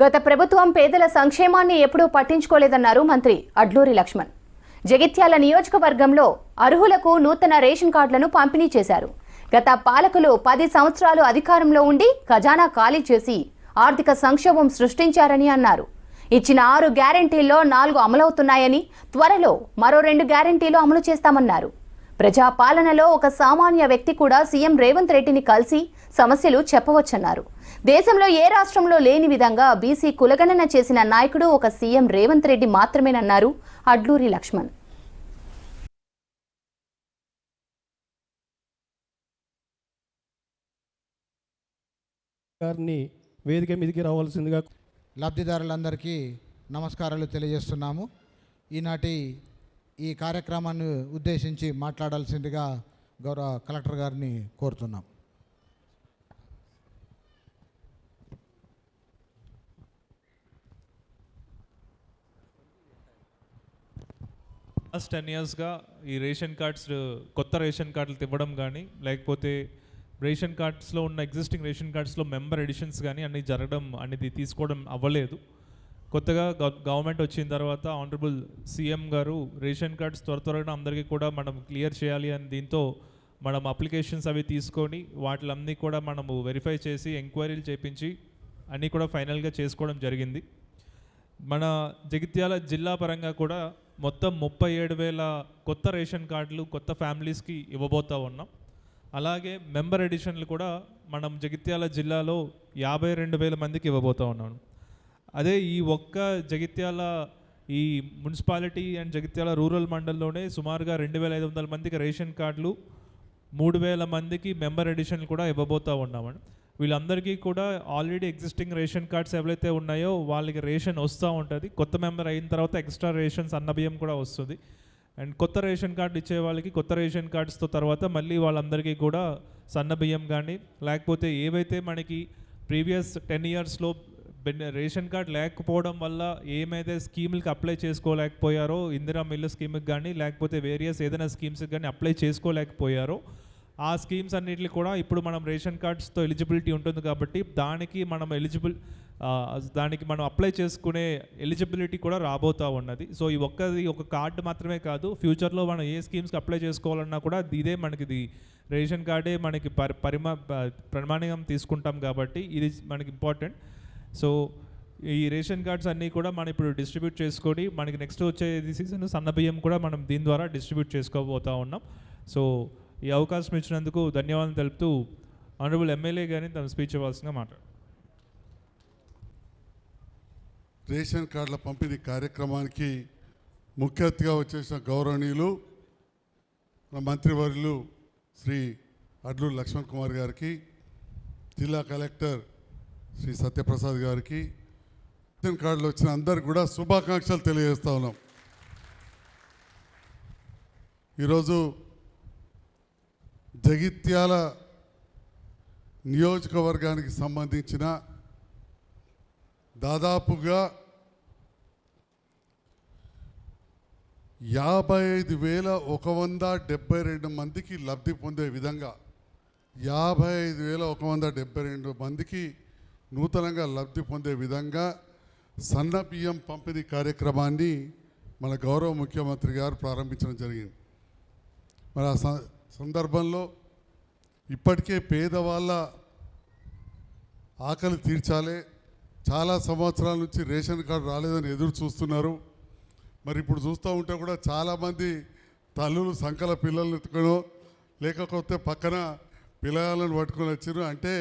గత ప్రభుత్వం పేదల సంక్షేమాన్ని ఎప్పుడూ పట్టించుకోలేదన్నారు మంత్రి అడ్లూరి లక్ష్మణ్. జగిత్యాల నియోజకవర్గంలో అర్హులకు నూతన రేషన్ కార్డులను పంపిణీ చేశారు. గత పాలకులు పది సంవత్సరాలు అధికారంలో ఉండి ఖజానా ఖాళీ చేసి ఆర్థిక సంక్షోభం సృష్టించారని అన్నారు. ఇచ్చిన ఆరు గ్యారంటీల్లో నాలుగు అమలవుతున్నాయని త్వరలో మరో రెండు గ్యారంటీలు అమలు చేస్తామన్నారు. ప్రజాపాలనలో ఒక సామాన్య వ్యక్తి కూడా సీఎం రేవంత్ రెడ్డిని కలిసి సమస్యలు చెప్పవచ్చన్నారు. దేశంలో ఏ రాష్ట్రంలో లేని విధంగా బీసీ కులగణన చేసిన నాయకుడు ఒక సీఎం రేవంత్ రెడ్డి మాత్రమేనన్నారు అడ్లూరి లక్ష్మణ్. గారిని వేదిక మీదకి రావాల్సిందిగా లబ్ధిదారులందరికీ నమస్కారాలు తెలియజేస్తున్నాము. ఈనాటి ఈ కార్యక్రమాన్ని ఉద్దేశించి మాట్లాడాల్సిందిగా గౌరవ కలెక్టర్ గారిని కోరుతున్నాం. లాస్ట్ టెన్ ఇయర్స్గా ఈ రేషన్ కార్డ్స్ కొత్త రేషన్ కార్డులు తివ్వడం కానీ లేకపోతే రేషన్ కార్డ్స్లో ఉన్న ఎగ్జిస్టింగ్ రేషన్ కార్డ్స్లో మెంబర్ ఎడిషన్స్ కానీ అన్నీ జరగడం అనేది తీసుకోవడం అవ్వలేదు. కొత్తగా గవ- గవర్నమెంట్ వచ్చిన తర్వాత ఆనరబుల్ సీఎం గారు రేషన్ కార్డ్స్ త్వర త్వరగా అందరికీ కూడా మనం క్లియర్ చేయాలి అని దీంతో మనం అప్లికేషన్స్ అవి తీసుకొని వాటిలన్నీ కూడా మనము వెరిఫై చేసి ఎంక్వైరీలు చేపించి అన్నీ కూడా ఫైనల్గా చేసుకోవడం జరిగింది. మన జగిత్యాల జిల్లా పరంగా కూడా మొత్తం ముప్పై ఏడు వేల కొత్త రేషన్ కార్డులు కొత్త ఫ్యామిలీస్కి ఇవ్వబోతా ఉన్నాం. అలాగే మెంబర్ ఎడిషన్లు కూడా మనం జగిత్యాల జిల్లాలో యాభై రెండు వేల మందికి ఇవ్వబోతా ఉన్నాం. అదే ఈ ఒక్క జగిత్యాల ఈ మున్సిపాలిటీ అండ్ జగిత్యాల రూరల్ మండలంలోనే సుమారుగా రెండు వేల ఐదు వందల మందికి రేషన్ కార్డులు మూడు వేల మందికి మెంబర్ ఎడిషన్లు కూడా ఇవ్వబోతూ ఉన్నామండి వీళ్ళందరికీ కూడా ఆల్రెడీ ఎగ్జిస్టింగ్ రేషన్ కార్డ్స్ ఎవరైతే ఉన్నాయో వాళ్ళకి రేషన్ వస్తూ ఉంటుంది. కొత్త మెంబర్ అయిన తర్వాత ఎక్స్ట్రా రేషన్స్ అన్నబియ్యం కూడా వస్తుంది. అండ్ కొత్త రేషన్ కార్డు ఇచ్చే వాళ్ళకి కొత్త రేషన్ కార్డ్స్తో తర్వాత మళ్ళీ వాళ్ళందరికీ కూడా సన్న బియ్యం కానీ లేకపోతే ఏవైతే మనకి ప్రీవియస్ టెన్ ఇయర్స్లో రేషన్ కార్డ్ లేకపోవడం వల్ల ఏమైతే స్కీములకి అప్లై చేసుకోలేకపోయారో ఇందిరా మిల్లు స్కీమ్కి కానీ లేకపోతే వేరియస్ ఏదైనా స్కీమ్స్కి కానీ అప్లై చేసుకోలేకపోయారో ఆ స్కీమ్స్ అన్నిటిని కూడా ఇప్పుడు మనం రేషన్ కార్డ్స్తో ఎలిజిబిలిటీ ఉంటుంది కాబట్టి దానికి మనం ఎలిజిబుల్ దానికి మనం అప్లై చేసుకునే ఎలిజిబిలిటీ కూడా రాబోతా ఉన్నది. సో ఈ ఒక్కది ఒక కార్డు మాత్రమే కాదు ఫ్యూచర్లో మనం ఏ స్కీమ్స్కి అప్లై చేసుకోవాలన్నా కూడా ఇదే మనకి ఇది. రేషన్ కార్డే మనకి పరి పరిమా ప్రమాణం తీసుకుంటాం కాబట్టి ఇది మనకి ఇంపార్టెంట్. సో ఈ రేషన్ కార్డ్స్ అన్నీ కూడా మనం ఇప్పుడు డిస్ట్రిబ్యూట్ చేసుకొని మనకి నెక్స్ట్ వచ్చే సీజన్ సన్న బియ్యం కూడా మనం దీని ద్వారా డిస్ట్రిబ్యూట్ చేసుకోబోతూ ఉన్నాం. సో ఈ అవకాశం ఇచ్చినందుకు ధన్యవాదాలు తెలుపుతూ ఆనరబుల్ ఎమ్మెల్యే గారిని తమ స్పీచ్ ఇవ్వాల్సిందిగా మాట్లాడు రేషన్ కార్డుల పంపిణీ కార్యక్రమానికి ముఖ్య అతిథిగా వచ్చేసిన గౌరవనీయులు మంత్రివర్యులు శ్రీ అడ్లు లక్ష్మణ్ కుమార్ గారికి జిల్లా కలెక్టర్ శ్రీ సత్యప్రసాద్ గారికి రేషన్ కార్డులు వచ్చిన అందరికి కూడా శుభాకాంక్షలు తెలియజేస్తా ఉన్నాం. ఈరోజు జగిత్యాల నియోజకవర్గానికి సంబంధించిన దాదాపుగా యాభై ఐదు వేల ఒక వంద డెబ్బై రెండు మందికి లబ్ధి పొందే విధంగా యాభై ఐదు వేల ఒక వంద డెబ్బై రెండు మందికి నూతనంగా లబ్ధి పొందే విధంగా సన్న బియ్యం పంపిణీ కార్యక్రమాన్ని మన గౌరవ ముఖ్యమంత్రి గారు ప్రారంభించడం జరిగింది. మరి ఆ స- సందర్భంలో ఇప్పటికే పేదవాళ్ళ ఆకలి తీర్చాలి. చాలా సంవత్సరాల నుంచి రేషన్ కార్డు రాలేదని ఎదురు చూస్తున్నారు. మరి ఇప్పుడు చూస్తూ ఉంటే కూడా చాలామంది తల్లులు సంకల పిల్లల్ని ఎత్తుకనో లేకపోతే పక్కన పిల్లలను పట్టుకొని వచ్చారు అంటే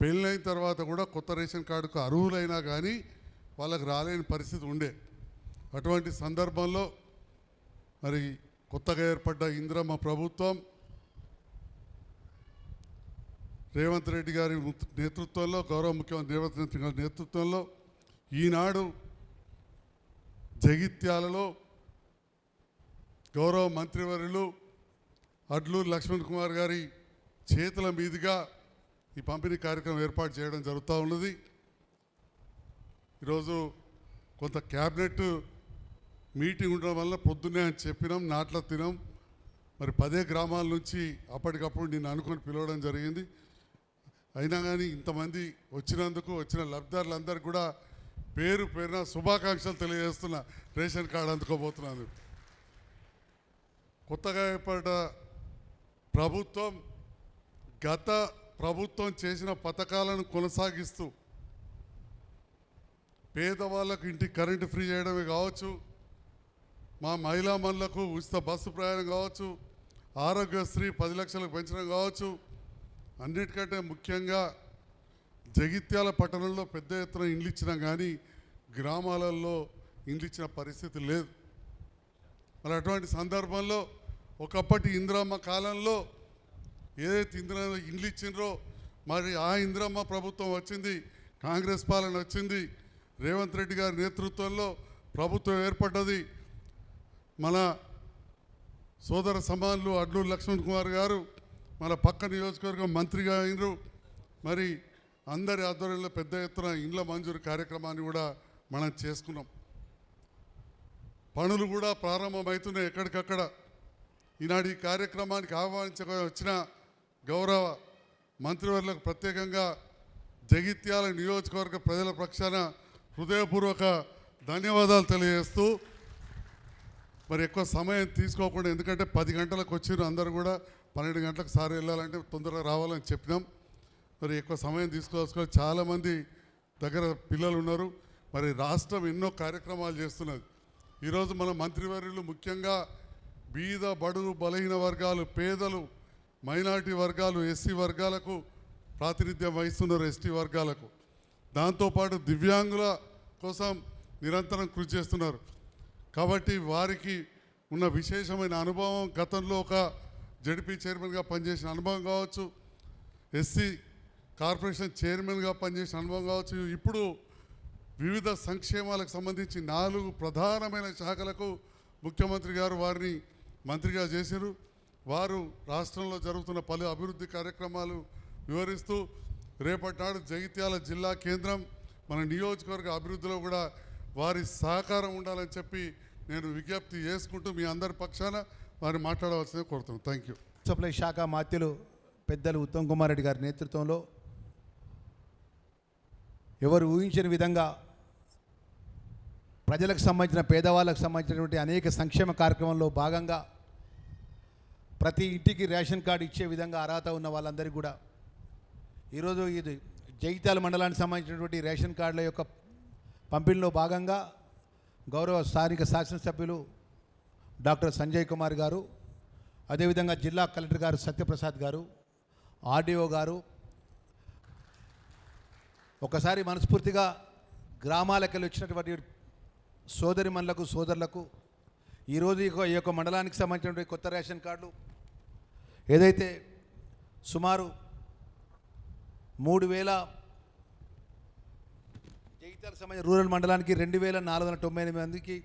పెళ్ళైన తర్వాత కూడా కొత్త రేషన్ కార్డుకు అర్హులైనా కానీ వాళ్ళకి రాలేని పరిస్థితి ఉండే. అటువంటి సందర్భంలో మరి కొత్తగా ఏర్పడ్డ ఇంద్రమ్మ ప్రభుత్వం రేవంత్ రెడ్డి గారి నేతృత్వంలో గౌరవ ముఖ్యమంత్రి రేవంత్ రెడ్డి గారి నేతృత్వంలో ఈనాడు జగిత్యాలలో గౌరవ మంత్రివర్యులు అడ్లూరు లక్ష్మణ్ కుమార్ గారి చేతుల మీదుగా ఈ పంపిణీ కార్యక్రమం ఏర్పాటు చేయడం జరుగుతూ ఉన్నది. ఈరోజు కొంత క్యాబినెట్ మీటింగ్ ఉండడం వల్ల పొద్దున్నే అని చెప్పినాం నాట్ల తినాం. మరి పదే గ్రామాల నుంచి అప్పటికప్పుడు నేను అనుకొని పిలవడం జరిగింది. అయినా కానీ ఇంతమంది వచ్చినందుకు వచ్చిన లబ్ధిదారులందరికీ కూడా పేరు పేరున శుభాకాంక్షలు తెలియజేస్తున్న రేషన్ కార్డు అందుకోబోతున్నాను. కొత్తగా ఏర్పడ్డ ప్రభుత్వం గత ప్రభుత్వం చేసిన పథకాలను కొనసాగిస్తూ పేదవాళ్ళకు ఇంటికి కరెంటు ఫ్రీ చేయడమే కావచ్చు మా మహిళా మనులకు ఉచిత బస్సు ప్రయాణం కావచ్చు ఆరోగ్యశ్రీ పది లక్షలకు పెంచడం కావచ్చు అన్నిటికంటే ముఖ్యంగా జగిత్యాల పట్టణంలో పెద్ద ఎత్తున ఇండ్లు ఇచ్చినా కానీ గ్రామాలలో ఇండ్లు ఇచ్చిన పరిస్థితి లేదు. మరి అటువంటి సందర్భంలో ఒకప్పటి ఇందిరమ్మ కాలంలో ఏదైతే ఇందిరా ఇండ్లు ఇచ్చిండ్రో మరి ఆ ఇందిరమ్మ ప్రభుత్వం వచ్చింది కాంగ్రెస్ పాలన వచ్చింది రేవంత్ రెడ్డి గారి నేతృత్వంలో ప్రభుత్వం ఏర్పడ్డది. మన సోదర సమానులు అడ్లూరు లక్ష్మణ్ కుమార్ గారు మన పక్క నియోజకవర్గం మంత్రిగా అయినరు. మరి అందరి ఆధ్వర్యంలో పెద్ద ఎత్తున ఇండ్ల మంజూరు కార్యక్రమాన్ని కూడా మనం చేసుకున్నాం. పనులు కూడా ప్రారంభమవుతున్నాయి ఎక్కడికక్కడ. ఈనాడు ఈ కార్యక్రమానికి ఆహ్వానించ వచ్చిన గౌరవ మంత్రివర్లకు ప్రత్యేకంగా జగిత్యాల నియోజకవర్గ ప్రజల పక్షాన హృదయపూర్వక ధన్యవాదాలు తెలియజేస్తూ మరి ఎక్కువ సమయం తీసుకోకుండా ఎందుకంటే పది గంటలకు వచ్చిర్రు అందరూ కూడా పన్నెండు గంటలకు సార్ వెళ్ళాలంటే తొందరగా రావాలని చెప్పినాం. మరి ఎక్కువ సమయం తీసుకోవాల్సుకొని చాలామంది దగ్గర పిల్లలు ఉన్నారు. మరి రాష్ట్రం ఎన్నో కార్యక్రమాలు చేస్తున్నది. ఈరోజు మన మంత్రివర్యులు ముఖ్యంగా బీద బడుగు బలహీన వర్గాలు పేదలు మైనారిటీ వర్గాలు ఎస్సీ వర్గాలకు ప్రాతినిధ్యం వహిస్తున్నారు ఎస్టీ వర్గాలకు. దాంతోపాటు దివ్యాంగుల కోసం నిరంతరం కృషి చేస్తున్నారు. కాబట్టి వారికి ఉన్న విశేషమైన అనుభవం గతంలో ఒక జడ్పీ చైర్మన్గా పనిచేసిన అనుభవం కావచ్చు ఎస్సీ కార్పొరేషన్ చైర్మన్గా పనిచేసిన అనుభవం కావచ్చు ఇప్పుడు వివిధ సంక్షేమాలకు సంబంధించి నాలుగు ప్రధానమైన శాఖలకు ముఖ్యమంత్రి గారు వారిని మంత్రిగా చేశారు. వారు రాష్ట్రంలో జరుగుతున్న పలు అభివృద్ధి కార్యక్రమాలు వివరిస్తూ రేపటి నాడు జగిత్యాల జిల్లా కేంద్రం మన నియోజకవర్గ అభివృద్ధిలో కూడా వారి సహకారం ఉండాలని చెప్పి నేను విజ్ఞప్తి చేసుకుంటూ మీ అందరి పక్షాన వారిని మాట్లాడవలసింది కోరుతున్నాను థ్యాంక్ యూ సప్లై శాఖ మాత్యులు పెద్దలు ఉత్తమ్ కుమార్ రెడ్డి గారి నేతృత్వంలో ఎవరు ఊహించని విధంగా ప్రజలకు సంబంధించిన పేదవాళ్ళకు సంబంధించినటువంటి అనేక సంక్షేమ కార్యక్రమంలో భాగంగా ప్రతి ఇంటికి రేషన్ కార్డు ఇచ్చే విధంగా అర్హత ఉన్న వాళ్ళందరికీ కూడా ఈరోజు ఇది జైతాల మండలానికి సంబంధించినటువంటి రేషన్ కార్డుల యొక్క పంపిణీలో భాగంగా గౌరవ స్థానిక శాసనసభ్యులు డాక్టర్ సంజయ్ కుమార్ గారు అదేవిధంగా జిల్లా కలెక్టర్ గారు సత్యప్రసాద్ గారు ఆర్డీఓ గారు. ఒకసారి మనస్ఫూర్తిగా గ్రామాలకు వచ్చినటువంటి సోదరిమణులకు సోదరులకు ఈరోజు ఈ యొక్క- మండలానికి సంబంధించినటువంటి కొత్త రేషన్ కార్డులు. ఏదైతే సుమారు మూడు వేల జగిత్యాల సంబంధించిన రూరల్ మండలానికి రెండు వేల నాలుగు వందల తొంభై ఎనిమిది మందికి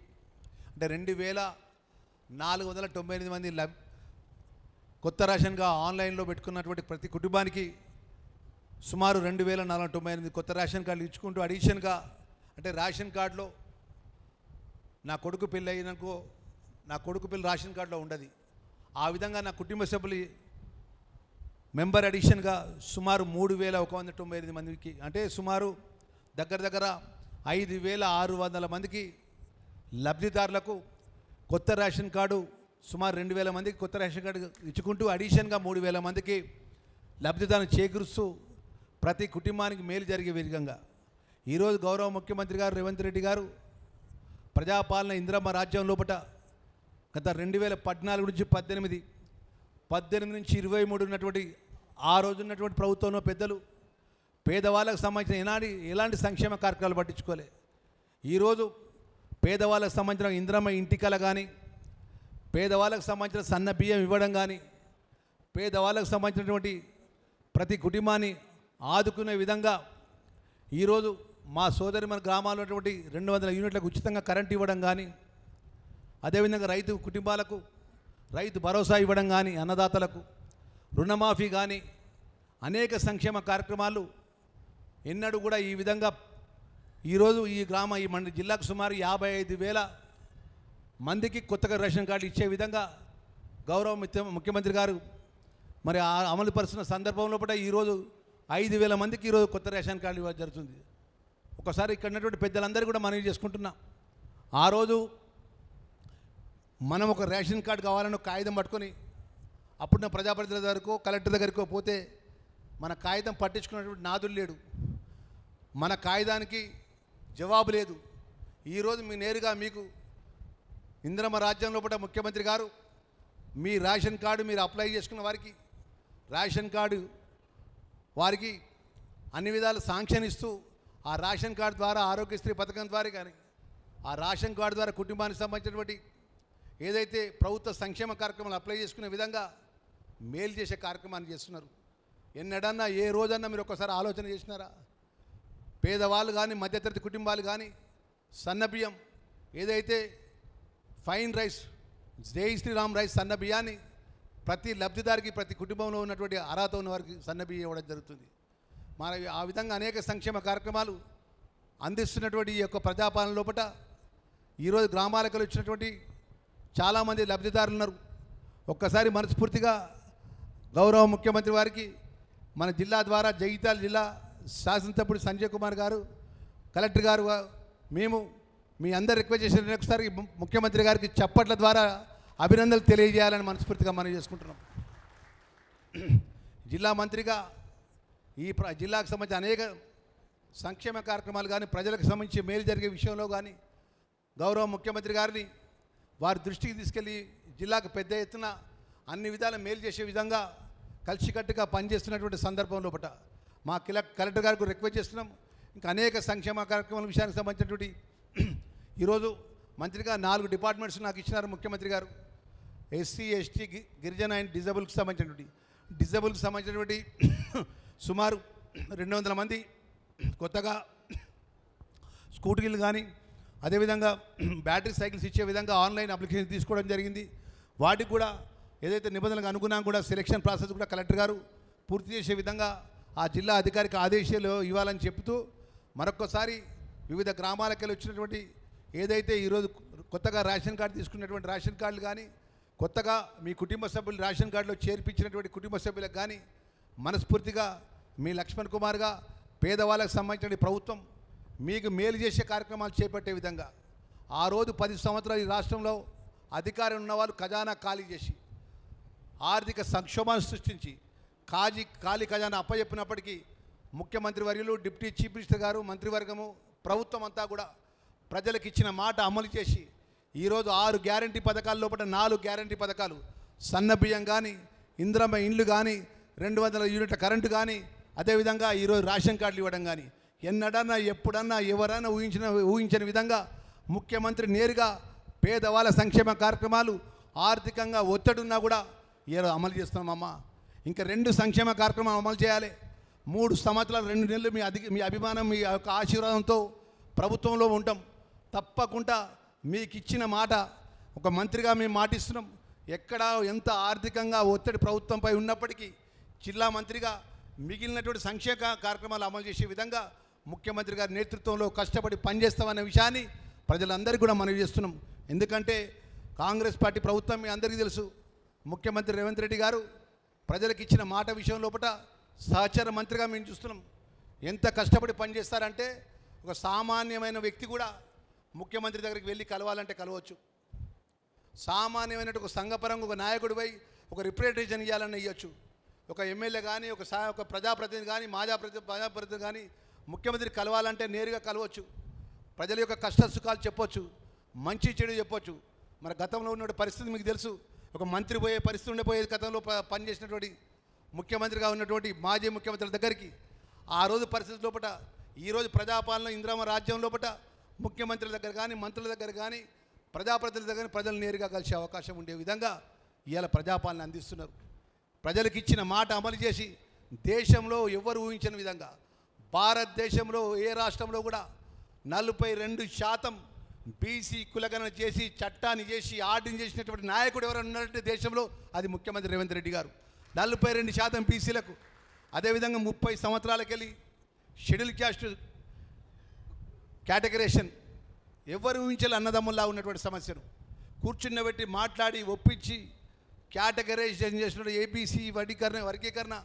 అంటే రెండు వేల నాలుగు వందల తొంభై ఎనిమిది మంది లబ్ కొత్త రేషన్గా ఆన్లైన్లో పెట్టుకున్నటువంటి ప్రతి కుటుంబానికి సుమారు రెండు వేల నాలుగు వందల తొంభై ఎనిమిది కొత్త రేషన్ కార్డులు ఇచ్చుకుంటూ అడిషన్గా అంటే రేషన్ కార్డులో నా కొడుకు పెళ్ళి అయినకో నా కొడుకు పెళ్ళి రేషన్ కార్డులో ఉండదు. ఆ విధంగా నా కుటుంబ సభ్యులు మెంబర్ అడిషన్గా సుమారు మూడు వేల ఒక వంద తొంభై ఎనిమిది మందికి అంటే సుమారు దగ్గర దగ్గర ఐదు వేల ఆరు వందల మందికి లబ్ధిదారులకు కొత్త రేషన్ కార్డు సుమారు రెండు వేల మందికి కొత్త రేషన్ కార్డు ఇచ్చుకుంటూ అడిషన్గా మూడు వేల మందికి లబ్ధిదారులు చేకూరుస్తూ ప్రతి కుటుంబానికి మేలు జరిగే విధంగా. ఈరోజు గౌరవ ముఖ్యమంత్రి గారు రేవంత్ రెడ్డి గారు ప్రజాపాలన ఇందిరమ్మ రాజ్యం లోపట గత రెండు వేల పద్నాలుగు నుంచి పద్దెనిమిది పద్దెనిమిది నుంచి ఇరవై మూడు ఉన్నటువంటి ఆ రోజు ఉన్నటువంటి ప్రభుత్వంలో పెద్దలు పేదవాళ్ళకు సంబంధించిన ఎలాంటి ఎలాంటి సంక్షేమ కార్యక్రమాలు పట్టించుకోలే. ఈరోజు పేదవాళ్ళకు సంబంధించిన ఇంద్రమ్మ ఇంటికల కానీ పేదవాళ్ళకు సంబంధించిన సన్న బియ్యం ఇవ్వడం కానీ పేదవాళ్ళకు సంబంధించినటువంటి ప్రతి కుటుంబాన్ని ఆదుకునే విధంగా ఈరోజు మా సోదరి మన గ్రామాల్లో ఉన్నటువంటి రెండు వందల యూనిట్లకు ఉచితంగా కరెంట్ ఇవ్వడం కానీ అదేవిధంగా రైతు కుటుంబాలకు రైతు భరోసా ఇవ్వడం కానీ అన్నదాతలకు రుణమాఫీ కానీ అనేక సంక్షేమ కార్యక్రమాలు ఎన్నడూ కూడా ఈ విధంగా ఈరోజు ఈ గ్రామ ఈ మండలి జిల్లాకు సుమారు యాభై ఐదు వేల మందికి కొత్తగా రేషన్ కార్డు ఇచ్చే విధంగా గౌరవ ముఖ్యమంత్రి గారు మరి ఆ అమలు పరుస్తున్న సందర్భంలో కూడా ఈరోజు ఐదు వేల మందికి ఈరోజు కొత్త రేషన్ కార్డు ఇవ్వడం జరుగుతుంది. ఒకసారి ఇక్కడ ఉన్నటువంటి పెద్దలందరూ కూడా మనవి చేసుకుంటున్నాం. ఆ రోజు మనం ఒక రేషన్ కార్డు కావాలని ఒక కాగితం పట్టుకొని అప్పుడున్న ప్రజాప్రతినిధుల దగ్గరకో కలెక్టర్ దగ్గరకో పోతే మన కాగితం పట్టించుకున్నటువంటి నాదులు లేడు. మన కాగితానికి జవాబు లేదు. ఈరోజు మీ నేరుగా మీకు ఇంద్రమ రాజ్యం లోపల ముఖ్యమంత్రి గారు మీ రేషన్ కార్డు మీరు అప్లై చేసుకున్న వారికి రేషన్ కార్డు వారికి అన్ని విధాలు శాంక్షన్ ఇస్తూ ఆ రేషన్ కార్డు ద్వారా ఆరోగ్యశ్రీ పథకం ద్వారా కానీ ఆ రేషన్ కార్డు ద్వారా కుటుంబానికి సంబంధించినటువంటి ఏదైతే ప్రభుత్వ సంక్షేమ కార్యక్రమాలు అప్లై చేసుకునే విధంగా మేలు చేసే కార్యక్రమాన్ని చేస్తున్నారు. ఎన్నడన్నా ఏ రోజన్నా మీరు ఒకసారి ఆలోచన చేసినారా? పేదవాళ్ళు కానీ మధ్యతరగతి కుటుంబాలు కానీ సన్న బియ్యం ఏదైతే ఫైన్ రైస్ జై శ్రీరామ్ రైస్ సన్నబియ్యాన్ని ప్రతి లబ్ధిదారికి ప్రతి కుటుంబంలో ఉన్నటువంటి అర్హత ఉన్న వారికి సన్నబియ్యం ఇవ్వడం జరుగుతుంది. మన ఆ విధంగా అనేక సంక్షేమ కార్యక్రమాలు అందిస్తున్నటువంటి ఈ యొక్క ప్రజాపాలన లోపల ఈరోజు గ్రామాలకు వచ్చినటువంటి చాలామంది లబ్ధిదారులు ఉన్నారు. ఒక్కసారి మనస్ఫూర్తిగా గౌరవ ముఖ్యమంత్రి వారికి మన జిల్లా ద్వారా జగిత్యాల జిల్లా శాసనసభ్యుడు సంజయ్ కుమార్ గారు కలెక్టర్ గారు మేము మీ అందరు రిక్వెస్ట్ చేసిన ఒకసారి ముఖ్యమంత్రి గారికి చప్పట్ల ద్వారా అభినందనలు తెలియజేయాలని మనస్ఫూర్తిగా మనం చేసుకుంటున్నాం. జిల్లా మంత్రిగా ఈ జిల్లాకు సంబంధించిన అనేక సంక్షేమ కార్యక్రమాలు కానీ ప్రజలకు సంబంధించి మేలు జరిగే విషయంలో కానీ గౌరవ ముఖ్యమంత్రి గారిని వారి దృష్టికి తీసుకెళ్ళి జిల్లాకు పెద్ద ఎత్తున అన్ని విధాల మేలు చేసే విధంగా కలిసికట్టుగా పనిచేస్తున్నటువంటి సందర్భం లోపల మా కిల కలెక్టర్ గారికి రిక్వెస్ట్ చేస్తున్నాం. ఇంకా అనేక సంక్షేమ కార్యక్రమాల విషయానికి సంబంధించినటువంటి ఈరోజు మంత్రిగా నాలుగు డిపార్ట్మెంట్స్ నాకు ఇచ్చినారు ముఖ్యమంత్రి గారు. ఎస్సీ ఎస్టీ గి- గిరిజన అండ్ డిజబుల్కి సంబంధించినటువంటి డిజబుల్కి సంబంధించినటువంటి సుమారు రెండు వందల మంది కొత్తగా స్కూటీలు కానీ అదేవిధంగా బ్యాటరీ సైకిల్స్ ఇచ్చే విధంగా ఆన్లైన్ అప్లికేషన్ తీసుకోవడం జరిగింది. వాటికి కూడా ఏదైతే నిబంధనలకు అనుగుణంగా కూడా సెలక్షన్ ప్రాసెస్ కూడా కలెక్టర్ గారు పూర్తి చేసే విధంగా ఆ జిల్లా అధికారికి ఆదేశాలు ఇవ్వాలని చెప్తూ మరొకసారి వివిధ గ్రామాలకెళ్ళి వచ్చినటువంటి ఏదైతే ఈరోజు కొత్తగా రేషన్ కార్డు తీసుకున్నటువంటి రేషన్ కార్డులు కానీ కొత్తగా మీ కుటుంబ సభ్యులు రేషన్ కార్డులో చేర్పించినటువంటి కుటుంబ సభ్యులకు కానీ మనస్ఫూర్తిగా మీ లక్ష్మణ్ కుమార్గా పేదవాళ్ళకు సంబంధించిన ప్రభుత్వం మీకు మేలు చేసే కార్యక్రమాలు చేపట్టే విధంగా ఆ రోజు పది సంవత్సరాలు ఈ రాష్ట్రంలో అధికారం ఉన్నవాళ్ళు ఖజానా ఖాళీ చేసి ఆర్థిక సంక్షోభాన్ని సృష్టించి కాజీ ఖాళీ ఖజానా అప్పచెప్పినప్పటికీ ముఖ్యమంత్రి వర్యులు డిప్యూటీ చీఫ్ మినిస్టర్ గారు మంత్రివర్గము ప్రభుత్వం అంతా కూడా ప్రజలకు ఇచ్చిన మాట అమలు చేసి ఈరోజు ఆరు గ్యారంటీ పథకాల లోపల నాలుగు గ్యారంటీ పథకాలు. సన్న బియ్యం కానీ ఇంద్రమ ఇండ్లు కానీ రెండు వందల యూనిట్ల కరెంటు కానీ అదేవిధంగా ఈరోజు రేషన్ కార్డులు ఇవ్వడం కానీ ఎన్నడన్నా ఎప్పుడన్నా ఎవరైనా ఊహించిన ఊహించిన విధంగా ముఖ్యమంత్రి నేరుగా పేదవాళ్ళ సంక్షేమ కార్యక్రమాలు ఆర్థికంగా ఒత్తిడి ఉన్నా కూడా ఏదో అమలు చేస్తున్నామమ్మా. ఇంకా రెండు సంక్షేమ కార్యక్రమాలు అమలు చేయాలి. మూడు సంవత్సరాలు రెండు నెలలు మీ అధి మీ అభిమానం మీ యొక్క ఆశీర్వాదంతో ప్రభుత్వంలో ఉంటాం. తప్పకుండా మీకు ఇచ్చిన మాట ఒక మంత్రిగా మేము మాటిస్తున్నాం. ఎక్కడ ఎంత ఆర్థికంగా ఒత్తిడి ప్రభుత్వంపై ఉన్నప్పటికీ జిల్లా మంత్రిగా మిగిలినటువంటి సంక్షేమ కార్యక్రమాలు అమలు చేసే విధంగా ముఖ్యమంత్రి గారి నేతృత్వంలో కష్టపడి పనిచేస్తామనే విషయాన్ని ప్రజలందరికీ కూడా మనవి చేస్తున్నాం. ఎందుకంటే కాంగ్రెస్ పార్టీ ప్రభుత్వం మీ అందరికీ తెలుసు. ముఖ్యమంత్రి రేవంత్ రెడ్డి గారు ప్రజలకు ఇచ్చిన మాట విషయం లోపల సహచర మంత్రిగా మేము చూస్తున్నాం. ఎంత కష్టపడి పనిచేస్తారంటే ఒక సామాన్యమైన వ్యక్తి కూడా ముఖ్యమంత్రి దగ్గరికి వెళ్ళి కలవాలంటే కలవచ్చు. సామాన్యమైన ఒక సంఘపరంగా ఒక నాయకుడిపై ఒక రిప్రజెంటేషన్ ఇవ్వాలని ఇవ్వచ్చు. ఒక ఎమ్మెల్యే కానీ ఒక సా ఒక ప్రజాప్రతినిధి కానీ మాజా ప్రతి ప్రజాప్రతినిధి కానీ ముఖ్యమంత్రి కలవాలంటే నేరుగా కలవచ్చు. ప్రజల యొక్క కష్ట సుఖాలు చెప్పొచ్చు. మంచి చెడు చెప్పొచ్చు. మన గతంలో ఉన్న పరిస్థితి మీకు తెలుసు. ఒక మంత్రి పోయే పరిస్థితి ఉండిపోయేది గతంలో ప- పనిచేసినటువంటి ముఖ్యమంత్రిగా ఉన్నటువంటి మాజీ ముఖ్యమంత్రుల దగ్గరికి. ఆ రోజు పరిస్థితి లోపల ఈరోజు ప్రజాపాలన ఇంద్రమ రాజ్యం లోపల ముఖ్యమంత్రుల దగ్గర కానీ మంత్రుల దగ్గర కానీ ప్రజాప్రతినిధుల దగ్గర ప్రజలు నేరుగా కలిసే అవకాశం ఉండే విధంగా ఇవాళ ప్రజాపాలన అందిస్తున్నారు. ప్రజలకు ఇచ్చిన మాట అమలు చేసి దేశంలో ఎవరు ఊహించని విధంగా భారతదేశంలో ఏ రాష్ట్రంలో కూడా నలభై రెండు శాతం బీసీ కులగణన చేసి చట్టాన్ని చేసి ఆర్డర్ చేసినటువంటి నాయకుడు ఎవరైనా ఉన్నారంటే దేశంలో అది ముఖ్యమంత్రి రేవంత్ రెడ్డి గారు. నలభై రెండు శాతం బీసీలకు అదేవిధంగా ముప్పై సంవత్సరాలకెళ్ళి షెడ్యూల్ క్యాస్ట్ కేటగరేషన్ ఎవరు ఊహించాలి అన్నదమ్ముల్లా ఉన్నటువంటి సమస్యను. కూర్చున్నబెట్టి మాట్లాడి ఒప్పించి కేటగరైజేషన్ చేసినటువంటి ఏబీసీ వర్గీకరణ వర్గీకరణ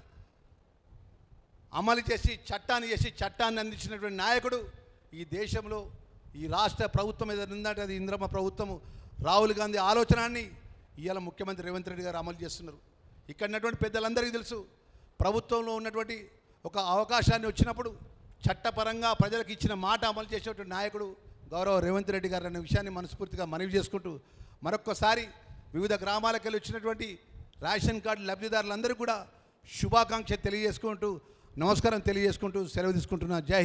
అమలు చేసి చట్టాన్ని చేసి చట్టాన్ని అందించినటువంటి నాయకుడు ఈ దేశంలో ఈ రాష్ట్ర ప్రభుత్వం ఏదైనా ఉందంటే అది ఇంద్రమ్మ ప్రభుత్వము. రాహుల్ గాంధీ ఆలోచనాన్ని ఇవాళ ముఖ్యమంత్రి రేవంత్ రెడ్డి గారు అమలు చేస్తున్నారు. ఇక్కడ ఉన్నటువంటి పెద్దలందరికీ తెలుసు ప్రభుత్వంలో ఉన్నటువంటి ఒక అవకాశాన్ని వచ్చినప్పుడు చట్టపరంగా ప్రజలకు ఇచ్చిన మాట అమలు చేసేటువంటి నాయకుడు గౌరవ రేవంత్ రెడ్డి గారు అనే విషయాన్ని మనస్ఫూర్తిగా మనవి చేసుకుంటూ మరొక్కసారి వివిధ గ్రామాలకు వెళ్ళి వచ్చినటువంటి రేషన్ కార్డు లబ్ధిదారులందరూ కూడా శుభాకాంక్ష తెలియజేసుకుంటూ నమస్కారం తెలియజేసుకుంటూ సెలవు తీసుకుంటున్నా. జై